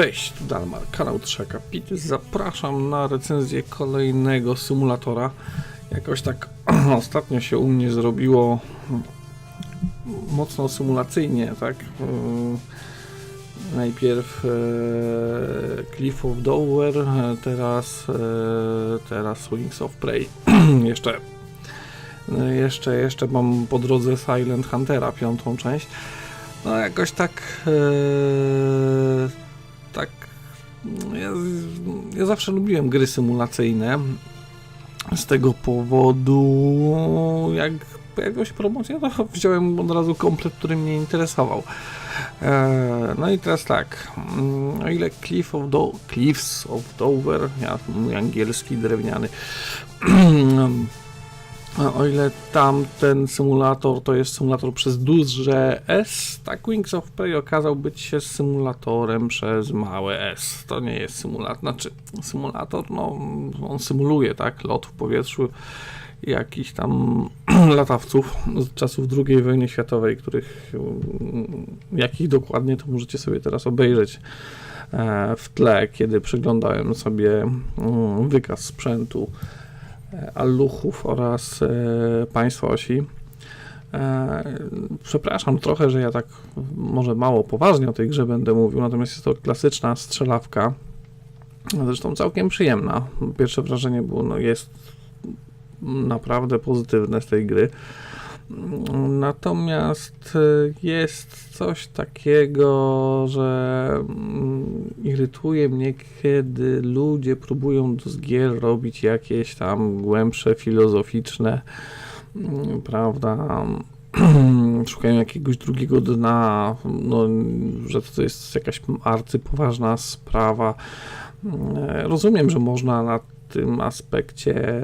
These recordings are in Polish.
Cześć, tu Dalmar, kanał Trzy Akapity. Zapraszam na recenzję kolejnego symulatora. Jakoś tak ostatnio się u mnie zrobiło mocno symulacyjnie, tak? Najpierw e, Cliff of Dover, e, teraz, e, teraz Wings of Prey. jeszcze, jeszcze, jeszcze mam po drodze Silent Huntera, piątą część. No jakoś tak, tak, ja, ja zawsze lubiłem gry symulacyjne. Z tego powodu, jak pojawiła się promocja, to wziąłem od razu komplet, który mnie interesował. E, No i teraz tak, mm, o ile Cliff of Do Cliffs of Dover, ja mój angielski drewniany, o ile tamten symulator to jest symulator przez duże S, tak Wings of Prey okazał być się symulatorem przez małe S. To nie jest symulator, znaczy symulator, no on symuluje, tak, lot w powietrzu jakichś tam latawców z czasów II wojny światowej, których mm, jakich dokładnie to możecie sobie teraz obejrzeć e, w tle, kiedy przyglądałem sobie mm, wykaz sprzętu Alluchów oraz e, państwa osi. E, Przepraszam trochę, że ja tak może mało poważnie o tej grze będę mówił, natomiast jest to klasyczna strzelawka, zresztą całkiem przyjemna. Pierwsze wrażenie było, no jest naprawdę pozytywne z tej gry. Natomiast y, jest coś takiego, że mm, irytuje mnie, kiedy ludzie próbują z gier robić jakieś tam głębsze, filozoficzne, mm, prawda, szukają jakiegoś drugiego dna, no, że to jest jakaś arcypoważna sprawa. E, Rozumiem, że można na tym aspekcie,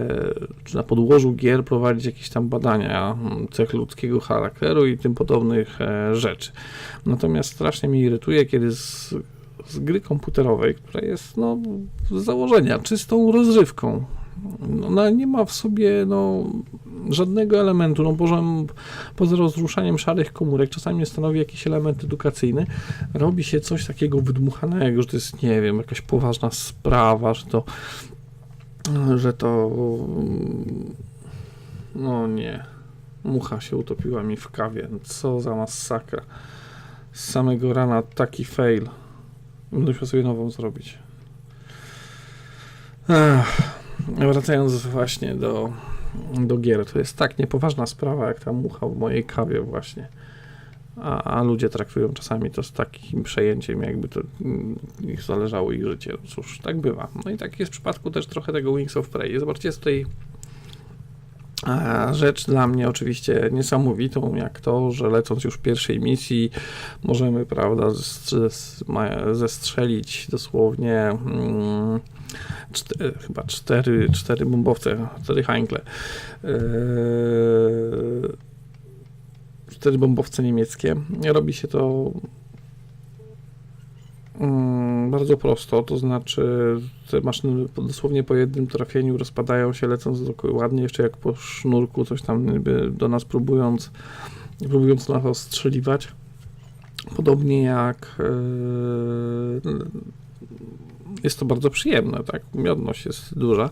czy na podłożu gier prowadzić jakieś tam badania mm, cech ludzkiego charakteru i tym podobnych e, rzeczy. Natomiast strasznie mnie irytuje, kiedy z, z gry komputerowej, która jest no, z założenia czystą rozrywką, no, ona nie ma w sobie no, żadnego elementu, no poza, poza rozruszaniem szarych komórek, czasami stanowi jakiś element edukacyjny, robi się coś takiego wydmuchanego, że to jest, nie wiem, jakaś poważna sprawa, że to że to no nie. Mucha się utopiła mi w kawie. Co za masakra. Z samego rana taki fail. Będę musiał sobie nową zrobić. Ech. wracając właśnie do do gier, to jest tak niepoważna sprawa jak ta mucha w mojej kawie właśnie a, a ludzie traktują czasami to z takim przejęciem, jakby to mm, ich zależało ich życie. No cóż, tak bywa. No i tak jest w przypadku też trochę tego Wings of Prey. Zobaczcie, jest tutaj rzecz dla mnie oczywiście niesamowitą, jak to, że lecąc już w pierwszej misji możemy, prawda, zestrzelić dosłownie mm, czte, chyba cztery, cztery bombowce, cztery hańkle. Eee, cztery bombowce niemieckie. Robi się to mm, bardzo prosto, to znaczy te maszyny dosłownie po jednym trafieniu rozpadają się, lecąc dokładnie jeszcze jak po sznurku, coś tam niby do nas próbując, próbując nas ostrzeliwać. Podobnie jak e, jest to bardzo przyjemne, tak, miodność jest duża.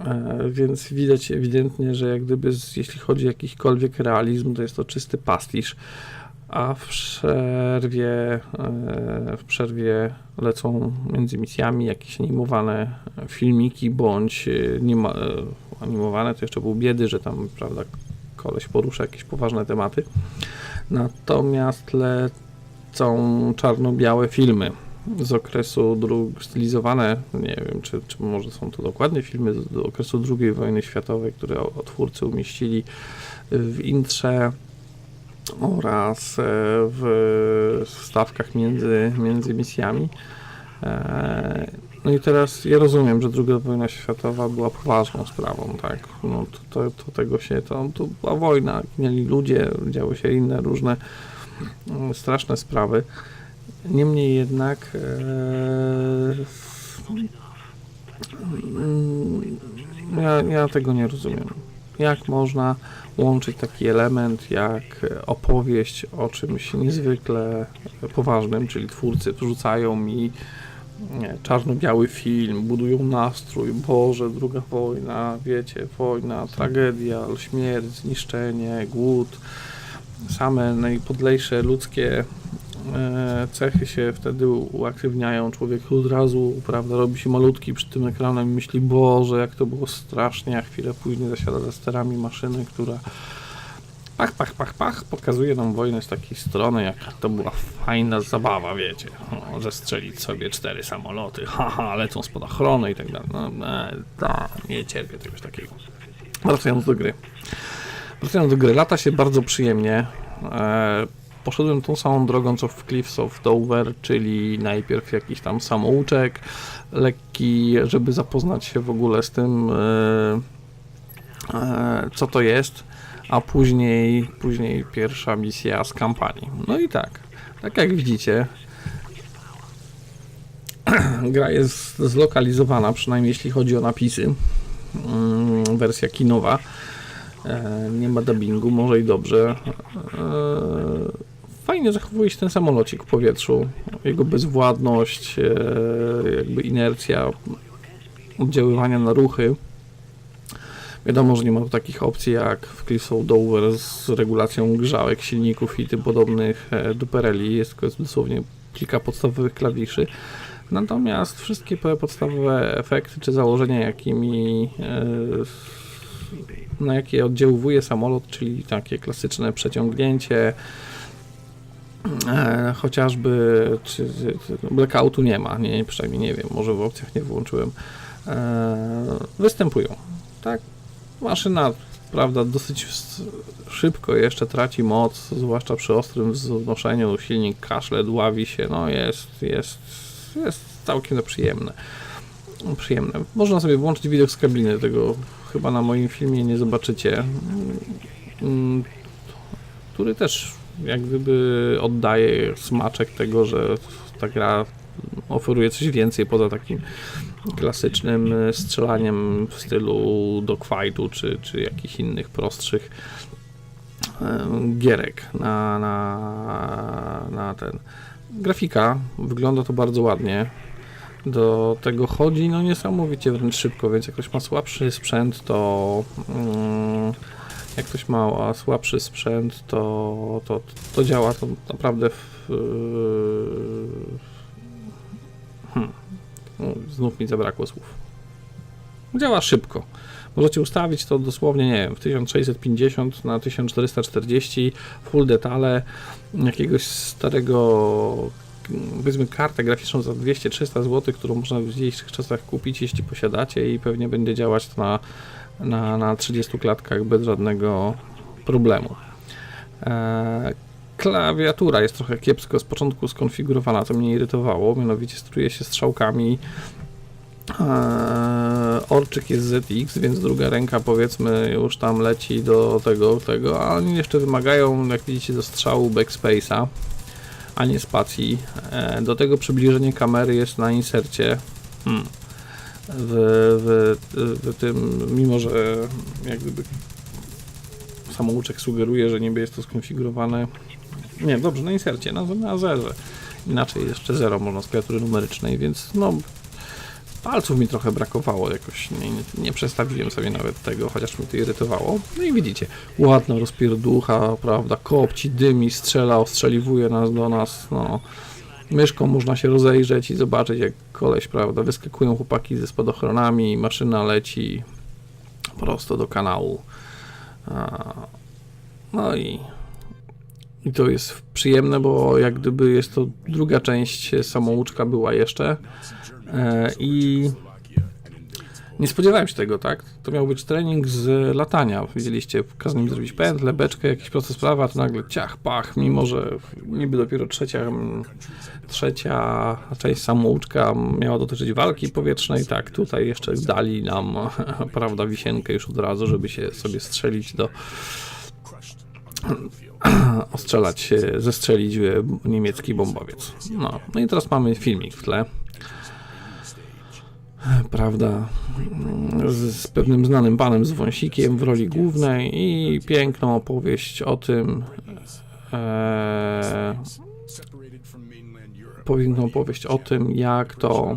E, Więc widać ewidentnie, że jak gdyby, jeśli chodzi o jakikolwiek realizm, to jest to czysty pastisz. A w przerwie, e, w przerwie lecą między misjami jakieś animowane filmiki, bądź e, animowane, to jeszcze był biedy, że tam, prawda, koleś porusza jakieś poważne tematy. Natomiast lecą czarno-białe filmy z okresu dróg stylizowane, nie wiem, czy, czy może są to dokładnie filmy z okresu II wojny światowej, które twórcy umieścili w intrze oraz e, w wstawkach między, między misjami. E, No i teraz ja rozumiem, że II wojna światowa była poważną sprawą, tak? No to, to, to tego się, to, to była wojna, ginęli ludzie, działy się inne różne mm, straszne sprawy. Niemniej jednak e, mm, ja, ja tego nie rozumiem. Jak można łączyć taki element jak opowieść o czymś niezwykle poważnym, czyli twórcy wrzucają mi czarno-biały film, budują nastrój, Boże, druga wojna, wiecie, wojna, tragedia, śmierć, zniszczenie, głód, same najpodlejsze ludzkie cechy się wtedy uaktywniają, człowiek od razu, prawda, robi się malutki przed tym ekranem i myśli, Boże, jak to było strasznie, a chwilę później zasiada za sterami maszyny, która pach, pach, pach, pach, pokazuje nam wojnę z takiej strony, jak to była fajna zabawa, wiecie, o, zestrzelić sobie cztery samoloty, haha, lecą spod ochrony i tak dalej, no, e, ta, nie cierpię czegoś takiego. Wracając do gry. Wracając do gry, lata się bardzo przyjemnie. E, poszedłem tą samą drogą co w Cliffs of Dover, czyli najpierw jakiś tam samouczek lekki, żeby zapoznać się w ogóle z tym, e, e, co to jest, a później, później pierwsza misja z kampanii. No i tak, tak jak widzicie, gra jest zlokalizowana, przynajmniej jeśli chodzi o napisy. Mm, wersja kinowa. E, nie ma dubbingu, może i dobrze. E, Fajnie zachowuje się ten samolocik w powietrzu. Jego bezwładność, e, jakby inercja oddziaływania na ruchy. Wiadomo, że nie ma takich opcji jak w Cliffs of Dover z regulacją grzałek, silników i tym podobnych dupereli. Jest tylko dosłownie kilka podstawowych klawiszy. Natomiast wszystkie po- podstawowe efekty czy założenia, jakimi na jakie oddziałuje samolot, czyli takie klasyczne przeciągnięcie, e, chociażby, czy, czy blackoutu nie ma, nie, przynajmniej nie wiem, może w opcjach nie wyłączyłem, e, występują, tak? Maszyna, prawda, dosyć szybko jeszcze traci moc, zwłaszcza przy ostrym wznoszeniu, silnik kaszle, dławi się, no jest, jest, jest całkiem przyjemne. Przyjemne. Można sobie włączyć widok z kabiny, tego chyba na moim filmie nie zobaczycie, Mm, który też jak gdyby oddaje smaczek tego, że ta gra oferuje coś więcej poza takim klasycznym strzelaniem w stylu dogfightu czy, czy jakichś innych prostszych gierek na, na, na ten. Grafika wygląda to bardzo ładnie. Do tego chodzi no niesamowicie wręcz szybko, więc jak ktoś ma słabszy sprzęt, to mm, jak ktoś ma słabszy sprzęt, to, to, to działa to naprawdę w, hmm, no, znów mi zabrakło słów. Działa szybko. Możecie ustawić to dosłownie, nie wiem, w 1650 na 1440 full detale jakiegoś starego powiedzmy kartę graficzną za 200-300 zł, którą można w dzisiejszych czasach kupić, jeśli posiadacie i pewnie będzie działać to na, na, na 30 klatkach bez żadnego problemu. Eee, klawiatura jest trochę kiepsko z początku skonfigurowana, co mnie irytowało, mianowicie steruje się strzałkami Eee, Orczyk jest ZX, więc druga ręka powiedzmy już tam leci do tego, tego, a oni jeszcze wymagają, jak widzicie, do strzału backspace'a, a nie spacji. Eee, do tego przybliżenie kamery jest na insercie. Hmm. W, w, w tym, mimo że jak gdyby samouczek sugeruje, że niby jest to skonfigurowane. Nie, dobrze, na insercie, na, na zerze. Inaczej jeszcze zero można z klawiatury numerycznej, więc no palców mi trochę brakowało jakoś, nie, nie, nie przestawiłem sobie nawet tego, chociaż mnie to irytowało. No i widzicie, ładna rozpierducha, prawda, kopci, dymi, strzela, ostrzeliwuje nas do nas, no. Myszką można się rozejrzeć i zobaczyć, jak koleś, prawda, wyskakują chłopaki ze spadochronami, maszyna leci prosto do kanału. No i, i to jest przyjemne, bo jak gdyby jest to druga część samouczka była jeszcze. E, I nie spodziewałem się tego, tak? To miał być trening z latania. Widzieliście, kazano mi zrobić pętlę, beczkę, jakieś proste sprawy, a to nagle ciach, pach, mimo że niby dopiero trzecia, trzecia część samouczka miała dotyczyć walki powietrznej, tak, tutaj jeszcze dali nam, prawda, wisienkę już od razu, żeby się sobie strzelić do ostrzelać zestrzelić e, niemiecki bombowiec. No, no i teraz mamy filmik w tle. Prawda, z, z pewnym znanym panem z wąsikiem w roli głównej i piękną opowieść o tym, e, piękną opowieść o tym, jak to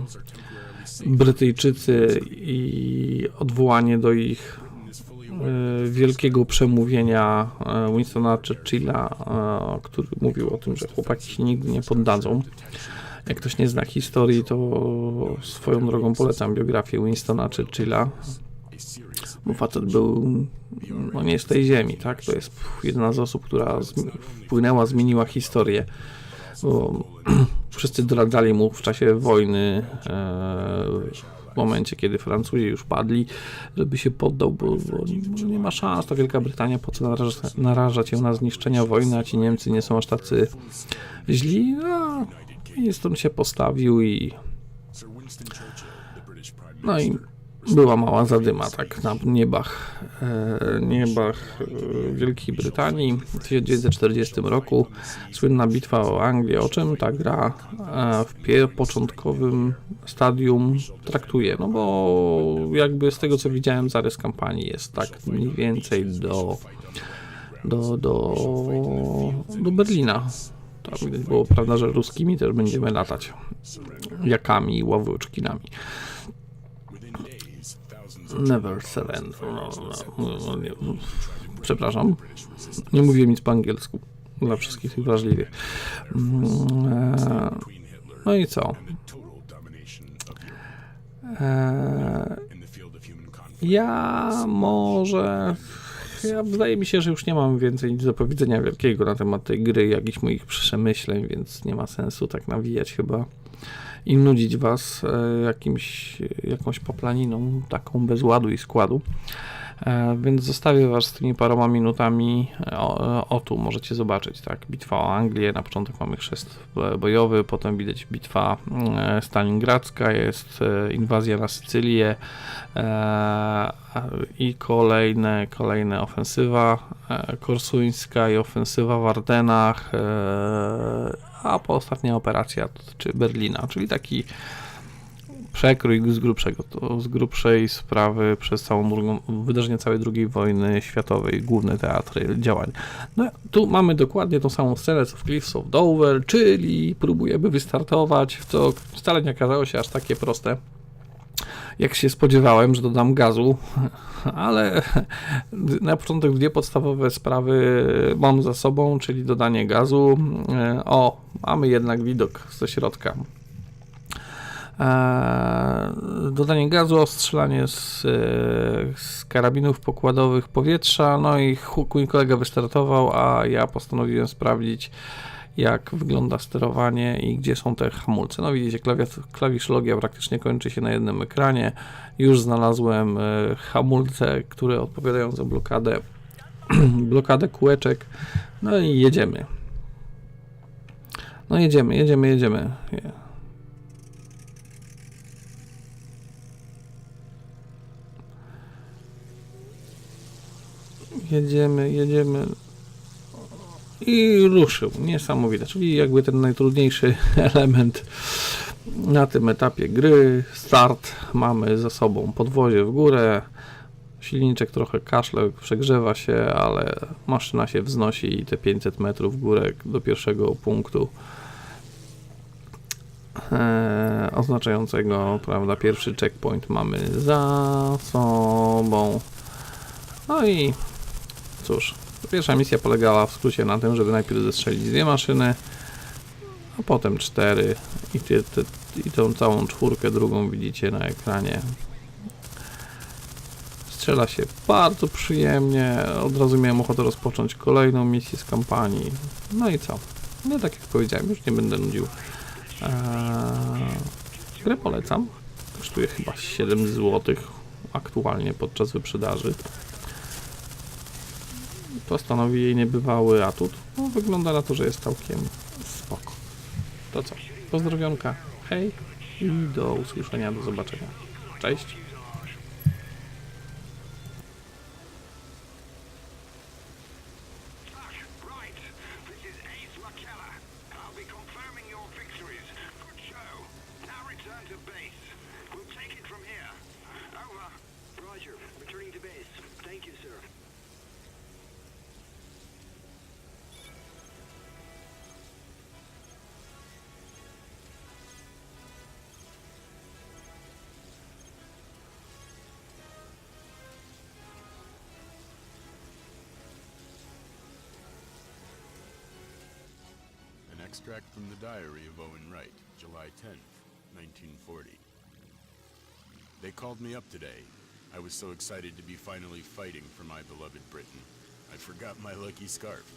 Brytyjczycy i odwołanie do ich wielkiego przemówienia e, Winstona Churchilla, e, który mówił o tym, że chłopaki się nigdy nie poddadzą. Jak ktoś nie zna historii, to swoją drogą polecam biografię Winstona Churchilla. Bo facet był, no nie z tej ziemi, tak? To jest jedna z osób, która wpłynęła, zmieniła historię. Bo wszyscy doradzali mu w czasie wojny, e, w momencie, kiedy Francuzi już padli, żeby się poddał, bo, bo nie ma szans, to Wielka Brytania, po co narażać, narażać ją na zniszczenia wojny, a ci Niemcy nie są aż tacy źli. No, stąd się postawił i no i była mała zadyma tak na niebach, e, niebach e, Wielkiej Brytanii w 1940 roku. Słynna bitwa o Anglię, o czym ta gra e, w początkowym stadium traktuje. No bo jakby z tego co widziałem zarys kampanii jest tak mniej więcej do do, do, do Berlina. Tam było, prawda, że ruskimi też będziemy latać jakami i ławeczkinami. Never surrender. No, no, no, przepraszam, nie mówię nic po angielsku. Dla wszystkich wrażliwych. Mm, e, No i co? E, Ja może. Ja wydaje mi się, że już nie mam więcej nic do powiedzenia wielkiego na temat tej gry, jakichś moich przemyśleń, więc nie ma sensu tak nawijać chyba i nudzić was e, jakimś, jakąś poplaniną taką bez ładu i składu. E, Więc zostawię was z tymi paroma minutami. E, O, o tu możecie zobaczyć, tak, bitwa o Anglię. Na początek mamy chrzest bojowy, potem widać bitwa stalingradzka, jest inwazja na Sycylię i kolejne, kolejne ofensywa korsuńska i ofensywa w Ardenach, a po ostatnia operacja dotyczy Berlina, czyli taki przekrój z grubszego, to z grubszej sprawy przez całą drugą, wydarzenia całej II wojny światowej, główne teatry działań. No tu mamy dokładnie tą samą scenę co w Cliffs of Dover, czyli próbujemy wystartować, to wcale nie okazało się aż takie proste. Jak się spodziewałem, że dodam gazu, ale na początek dwie podstawowe sprawy mam za sobą, czyli dodanie gazu. E, O, mamy jednak widok ze środka. E, dodanie gazu, ostrzelanie z, e, z karabinów pokładowych powietrza, no i mój kolega wystartował, a ja postanowiłem sprawdzić jak wygląda sterowanie i gdzie są te hamulce. No widzicie, klawiat- klawiszologia praktycznie kończy się na jednym ekranie. Już znalazłem e, hamulce, które odpowiadają za blokadę, blokadę kółeczek. No i jedziemy. No jedziemy, jedziemy, jedziemy. Je- Jedziemy, jedziemy. I ruszył. Niesamowite. Czyli jakby ten najtrudniejszy element na tym etapie gry. Start mamy za sobą podwozie w górę. Silniczek trochę kaszle, przegrzewa się, ale maszyna się wznosi i te 500 metrów górę do pierwszego punktu e, oznaczającego, prawda, pierwszy checkpoint mamy za sobą. No i cóż, pierwsza misja polegała w skrócie na tym, żeby najpierw zestrzelić dwie maszyny, a potem cztery i, ty, i tą całą czwórkę drugą widzicie na ekranie. Strzela się bardzo przyjemnie, od razu miałem ochotę rozpocząć kolejną misję z kampanii. No i co? No tak jak powiedziałem, już nie będę nudził. Eee, grę polecam. Kosztuje chyba 7 zł aktualnie podczas wyprzedaży to stanowi jej niebywały atut. No, wygląda na to, że jest całkiem spoko. To co? Pozdrowionka. Hej i do usłyszenia, do zobaczenia. Cześć. Extract from the diary of Owen Wright, July 10th, 1940. They called me up today. I was so excited to be finally fighting for my beloved Britain. I forgot my lucky scarf.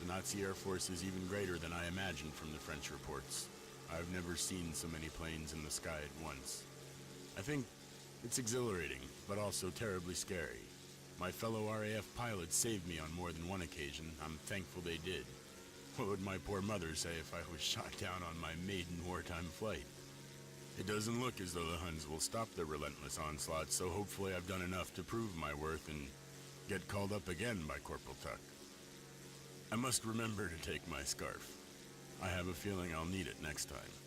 The Nazi Air Force is even greater than I imagined from the French reports. I've never seen so many planes in the sky at once. I think it's exhilarating, but also terribly scary. My fellow RAF pilots saved me on more than one occasion. I'm thankful they did. What would my poor mother say if I was shot down on my maiden wartime flight? It doesn't look as though the Huns will stop their relentless onslaught, so hopefully I've done enough to prove my worth and get called up again by Corporal Tuck. I must remember to take my scarf. I have a feeling I'll need it next time.